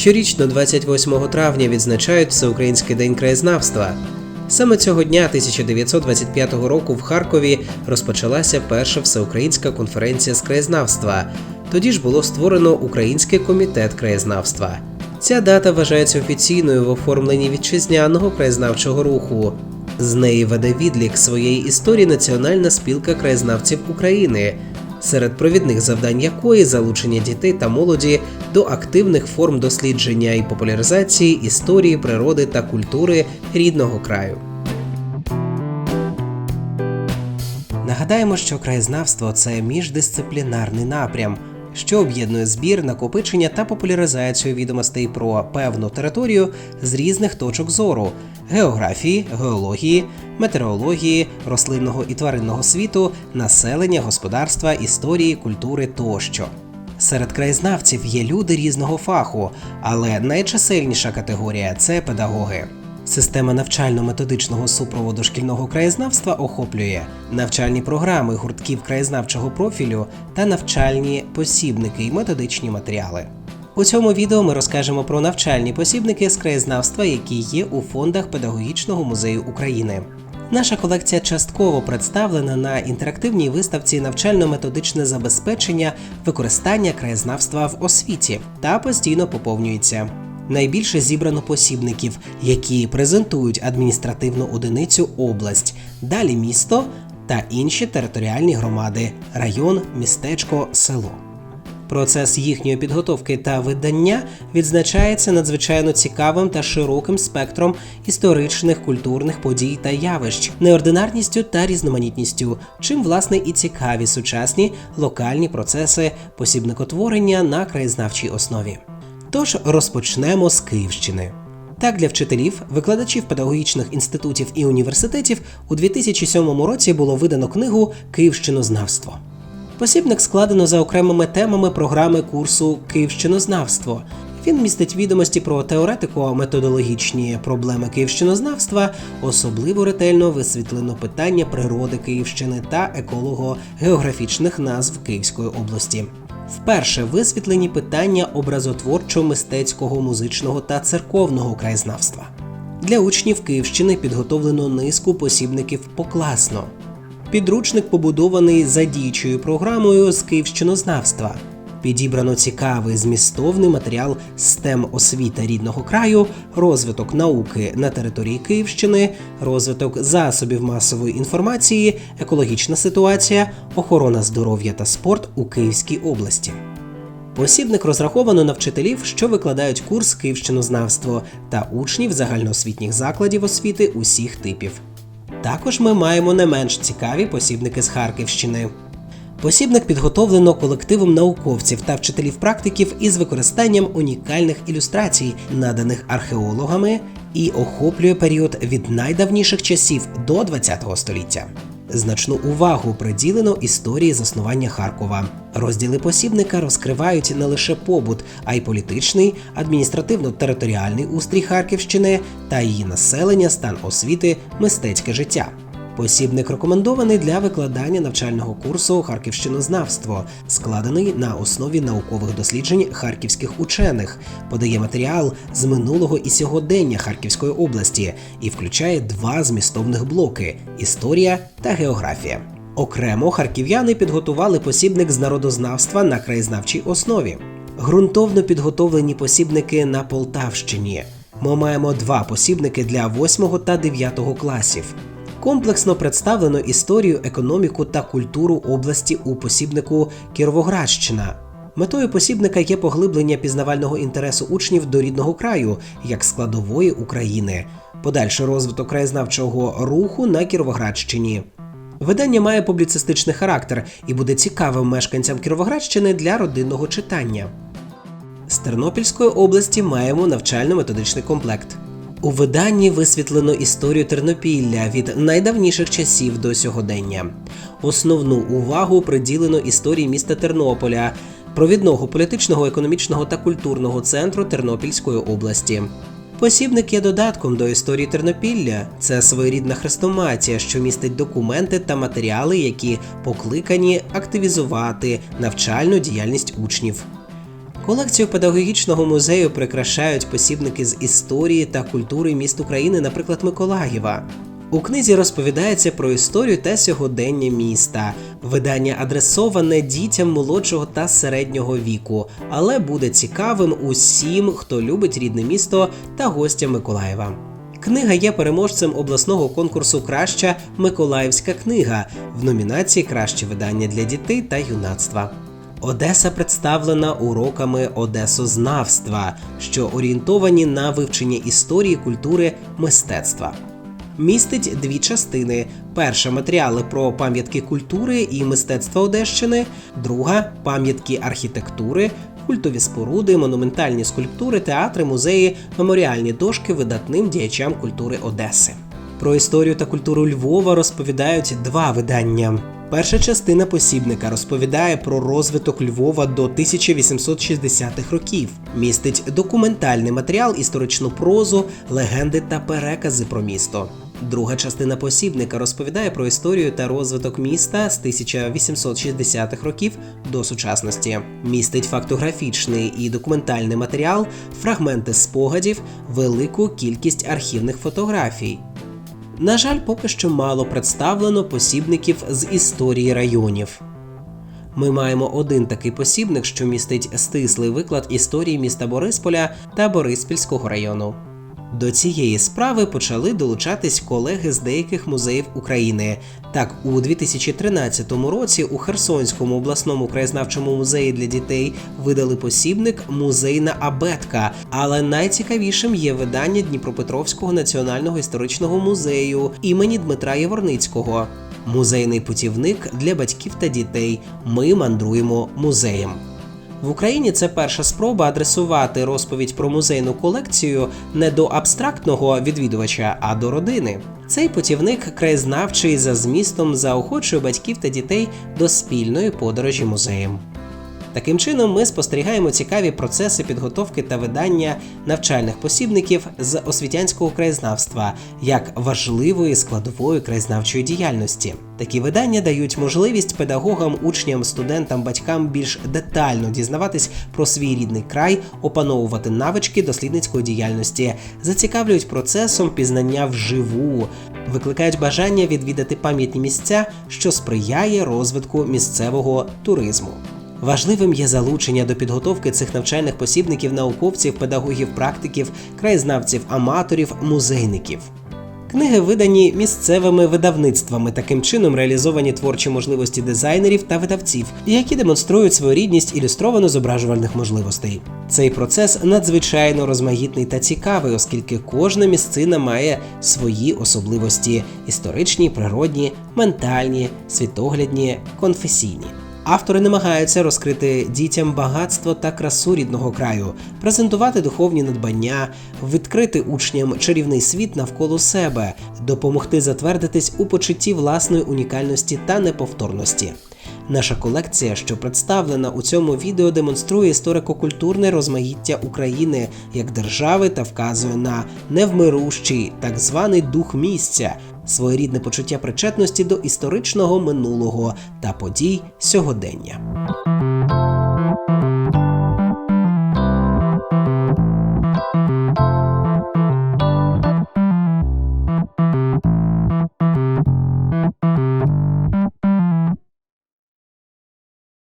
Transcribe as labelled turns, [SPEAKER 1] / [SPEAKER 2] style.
[SPEAKER 1] Щорічно 28 травня відзначають Всеукраїнський день краєзнавства. Саме цього дня 1925 року в Харкові розпочалася перша всеукраїнська конференція з краєзнавства. Тоді ж було створено Український комітет краєзнавства. Ця дата вважається офіційною в оформленні вітчизняного краєзнавчого руху. З неї веде відлік своєї історії Національна спілка краєзнавців України, серед провідних завдань якої залучення дітей та молоді до активних форм дослідження і популяризації історії, природи та культури рідного краю. Нагадаємо, що краєзнавство це міждисциплінарний напрям, що об'єднує збір, накопичення та популяризацію відомостей про певну територію з різних точок зору географії, геології, метеорології, рослинного і тваринного світу, населення, господарства, історії, культури тощо. Серед краєзнавців є люди різного фаху, але найчисельніша категорія це педагоги. Система навчально-методичного супроводу шкільного краєзнавства охоплює навчальні програми гуртків краєзнавчого профілю та навчальні посібники і методичні матеріали. У цьому відео ми розкажемо про навчальні посібники з краєзнавства, які є у фондах Педагогічного музею України. Наша колекція частково представлена на інтерактивній виставці навчально-методичне забезпечення використання краєзнавства в освіті та постійно поповнюється. Найбільше зібрано посібників, які презентують адміністративну одиницю область, далі місто та інші територіальні громади, район, містечко, село. Процес їхньої підготовки та видання відзначається надзвичайно цікавим та широким спектром історичних, культурних подій та явищ, неординарністю та різноманітністю, чим власне і цікаві сучасні локальні процеси посібникотворення на краєзнавчій основі. Тож розпочнемо з Київщини. Так, для вчителів, викладачів педагогічних інститутів і університетів у 2007 році було видано книгу Київщинознавство. Посібник складено за окремими темами програми курсу Київщинознавство. Він містить відомості про теоретико-методологічні проблеми київщинознавства, особливо ретельно висвітлено питання природи Київщини та еколого-географічних назв Київської області. Вперше висвітлені питання образотворчо-мистецького, музичного та церковного краєзнавства. Для учнів Київщини підготовлено низку посібників покласно. Підручник побудований за діючою програмою з Київщинознавства. Підібрано цікавий змістовний матеріал STEM освіта рідного краю, розвиток науки на території Київщини, розвиток засобів масової інформації, екологічна ситуація, охорона здоров'я та спорт у Київській області. Посібник розраховано на вчителів, що викладають курс Київщинознавство та учнів загальноосвітніх закладів освіти усіх типів. Також ми маємо не менш цікаві посібники з Харківщини. Посібник підготовлено колективом науковців та вчителів-практиків із використанням унікальних ілюстрацій, наданих археологами, і охоплює період від найдавніших часів до ХХ століття. Значну увагу приділено історії заснування Харкова. Розділи посібника розкривають не лише побут, а й політичний, адміністративно-територіальний устрій Харківщини та її населення, стан освіти, мистецьке життя. Посібник рекомендований для викладання навчального курсу Харківщинознавство, складений на основі наукових досліджень харківських учених, подає матеріал з минулого і сьогодення Харківської області і включає два змістовних блоки історія та географія. Окремо харків'яни підготували посібник з народознавства на краєзнавчій основі. Ґрунтовно підготовлені посібники на Полтавщині. Ми маємо два посібники для 8 та 9 класів. Комплексно представлено історію, економіку та культуру області у посібнику Кіровоградщина. Метою посібника є поглиблення пізнавального інтересу учнів до рідного краю як складової України, подальший розвиток краєзнавчого руху на Кіровоградщині. Видання має публіцистичний характер і буде цікавим мешканцям Кіровоградщини для родинного читання. З Тернопільської області маємо навчально-методичний комплект. У виданні висвітлено історію Тернопілля від найдавніших часів до сьогодення. Основну увагу приділено історії міста Тернополя, провідного політичного, економічного та культурного центру Тернопільської області. Посібник є додатком до історії Тернопілля. Це своєрідна хрестоматія, що містить документи та матеріали, які покликані активізувати навчальну діяльність учнів. Колекцію педагогічного музею прикрашають посібники з історії та культури міст України, наприклад, Миколаєва. У книзі розповідається про історію та сьогодення міста. Видання адресоване дітям молодшого та середнього віку, але буде цікавим усім, хто любить рідне місто та гостям Миколаєва. Книга є переможцем обласного конкурсу Краща Миколаївська книга в номінації Краще видання для дітей та юнацтва. Одеса представлена уроками одесознавства, що орієнтовані на вивчення історії, культури, мистецтва. Містить дві частини: перша матеріали про пам'ятки культури і мистецтва Одещини, друга пам'ятки архітектури, культові споруди, монументальні скульптури, театри, музеї, меморіальні дошки видатним діячам культури Одеси. Про історію та культуру Львова розповідають два видання. Перша частина посібника розповідає про розвиток Львова до 1860-х років, містить документальний матеріал, історичну прозу, легенди та перекази про місто. Друга частина посібника розповідає про історію та розвиток міста з 1860-х років до сучасності. Містить фактографічний і документальний матеріал, фрагменти спогадів, велику кількість архівних фотографій. На жаль, поки що мало представлено посібників з історії районів. Ми маємо один такий посібник, що містить стислий виклад історії міста Борисполя та Бориспільського району. До цієї справи почали долучатись колеги з деяких музеїв України. Так, у 2013 році у Херсонському обласному краєзнавчому музеї для дітей видали посібник Музейна абетка. Але найцікавішим є видання Дніпропетровського національного історичного музею імені Дмитра Яворницького. Музейний путівник для батьків та дітей. Ми мандруємо музеєм. В Україні це перша спроба адресувати розповідь про музейну колекцію не до абстрактного відвідувача, а до родини. Цей путівник краєзнавчий за змістом заохочує батьків та дітей до спільної подорожі музеєм. Таким чином, ми спостерігаємо цікаві процеси підготовки та видання навчальних посібників з освітянського краєзнавства як важливої складової краєзнавчої діяльності. Такі видання дають можливість педагогам, учням, студентам, батькам більш детально дізнаватись про свій рідний край, опановувати навички дослідницької діяльності, зацікавлюють процесом пізнання вживу, викликають бажання відвідати пам'ятні місця, що сприяє розвитку місцевого туризму. Важливим є залучення до підготовки цих навчальних посібників науковців, педагогів, практиків, краєзнавців, аматорів, музейників. Книги видані місцевими видавництвами, таким чином реалізовані творчі можливості дизайнерів та видавців, які демонструють своєрідність ілюстровано зображувальних можливостей. Цей процес надзвичайно розмаїтний та цікавий, оскільки кожна місцина має свої особливості: історичні, природні, ментальні, світоглядні, конфесійні. Автори намагаються розкрити дітям багатство та красу рідного краю, презентувати духовні надбання, відкрити учням чарівний світ навколо себе, допомогти затвердитись у почутті власної унікальності та неповторності. Наша колекція, що представлена у цьому відео, демонструє історико-культурне розмаїття України як держави та вказує на невмирущий так званий дух місця, своєрідне почуття причетності до історичного минулого та подій сьогодення.